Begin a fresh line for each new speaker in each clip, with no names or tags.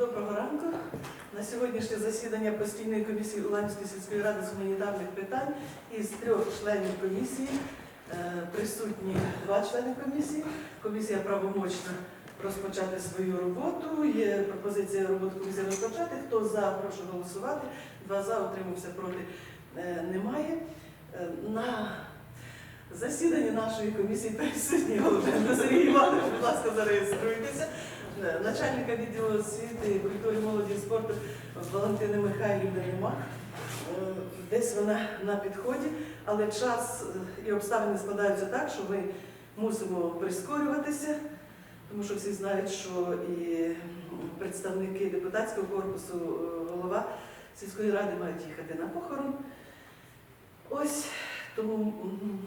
Доброго ранку. На сьогоднішнє засідання постійної комісії Уланської сільської ради з гуманітарних питань із трьох членів комісії е, присутні два члени комісії. Комісія правомочна розпочати свою роботу. Є пропозиція роботи комісії розпочати. Хто за, прошу голосувати. Два за, утримався проти е, немає. Е, На засіданні нашої комісії присутній Голубенко Сергій Іванович, будь ласка, зареєструйтеся. Начальника відділу освіти, культури, молоді і спорту Валентини Михайлівни нема. Е, Десь вона на підході, але час е, і обставини складаються так, що ми мусимо прискорюватися, тому що всі знають, що і представники депутатського корпусу, е, голова сільської ради мають їхати на похорон. Ось тому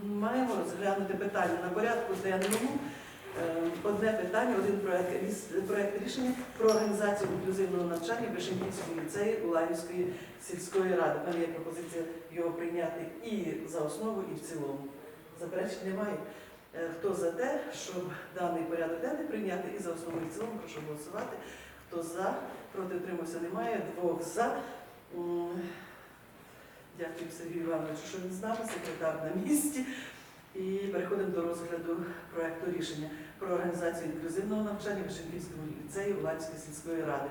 маємо розглянути питання на порядку денному. Е, Одне питання, один проект, проект рішення про організацію інклюзивного навчання в Вишенківському ліцеї Уланівської сільської ради. У мене є пропозиція його прийняти і за основу, і в цілому. Заперечень немає. Е, Хто за те, щоб даний порядок денний прийняти і за основу, і в цілому, прошу голосувати. Хто за, проти утримався немає, двох за. Дякую Сергію Івановичу, що він з нами, секретар на місці. І переходимо до розгляду проекту рішення про організацію інклюзивного навчання в Вишенківському ліцеї Уланської сільської ради.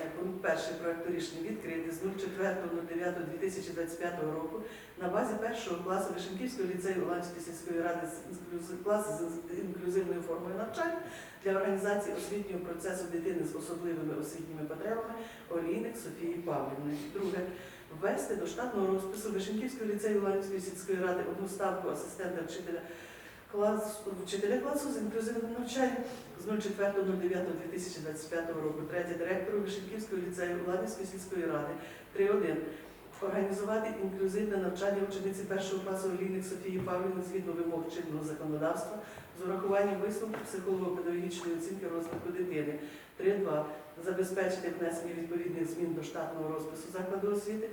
Е, Пункт перший проекту рішення відкритий з 04.09.2025 року на базі першого класу Вишенківського ліцею Уланської сільської ради з інклюзи- клас з інклюзивною формою навчання для організації освітнього процесу дитини з особливими освітніми потребами Олійник Софії Павлівни. Друге ввести до штатного розпису Вишенківського ліцею Ланівської сільської ради одну ставку асистента вчителя класу, вчителя класу з інклюзивним навчанням з 04.09.2025 року. Третє директору Вишенківського ліцею Ланівської сільської ради 3.1. Організувати інклюзивне навчання учениці першого класу Олійник Софії Павлівни згідно вимог чинного законодавства з урахуванням висновку психолого-педагогічної оцінки розвитку дитини. 3.2 забезпечити внесення відповідних змін до штатного розпису закладу освіти.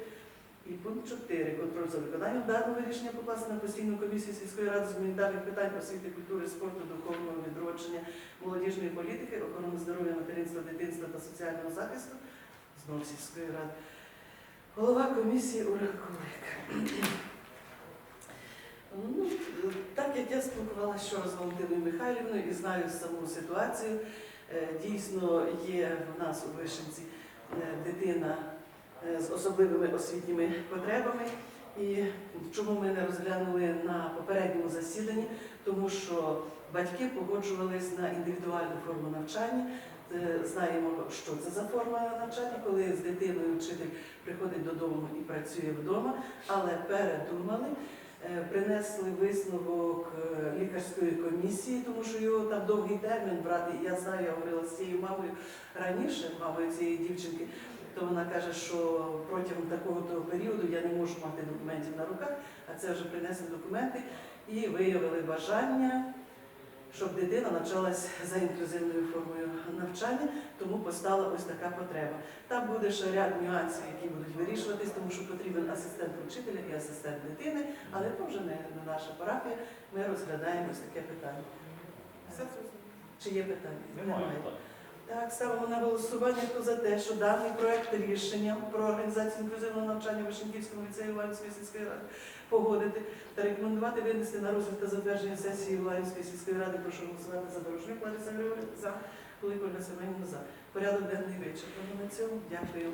І пункт 4. Контроль за виконанням даного рішення покласти на постійну комісію сільської ради з гуманітарних питань освіти, культури, спорту, духовного відродження, молодіжної політики, охорони здоров'я, материнства, дитинства та соціального захисту знову сільської ради. Голова комісії Ольга Кулик. Ну, так як я спілкувалася вчора з Валентиною Михайлівною і знаю саму ситуацію, е, дійсно є в нас у Вишенці е, дитина е, з особливими освітніми потребами. І чому ми не розглянули на попередньому засіданні? Тому що батьки погоджувались на індивідуальну форму навчання. Е, Знаємо, що це за форма навчання, коли з дитиною вчитель приходить додому і працює вдома, але передумали. Е, Принесли висновок е, лікарської комісії, тому що його там довгий термін брати. Я знаю, я говорила з цією мамою раніше, мамою цієї дівчинки, то вона каже, що протягом такого того періоду я не можу мати документів на руках, а це вже принесли документи і виявили бажання, щоб дитина навчалась за інклюзивною формою навчання, тому постала ось така потреба. Там буде ще ряд нюансів, які будуть вирішуватись, тому що потрібен асистент вчителя і асистент дитини, але це вже не, не наша парафія. Ми розглядаємо ось таке питання. Все? Чи є питання?
Немає.
Так, ставимо на голосування, хто за те, що даний проект рішення про організацію інклюзивного навчання в Вишенківському ліцеї Ланівської сільської ради погодити та рекомендувати винести на розгляд та затвердження сесії Лаївської сільської ради. Прошу голосувати за дорожню Лариса Григорівна, за Ольга Семенівна, за. Порядок денний вичерпано на цьому. Дякую.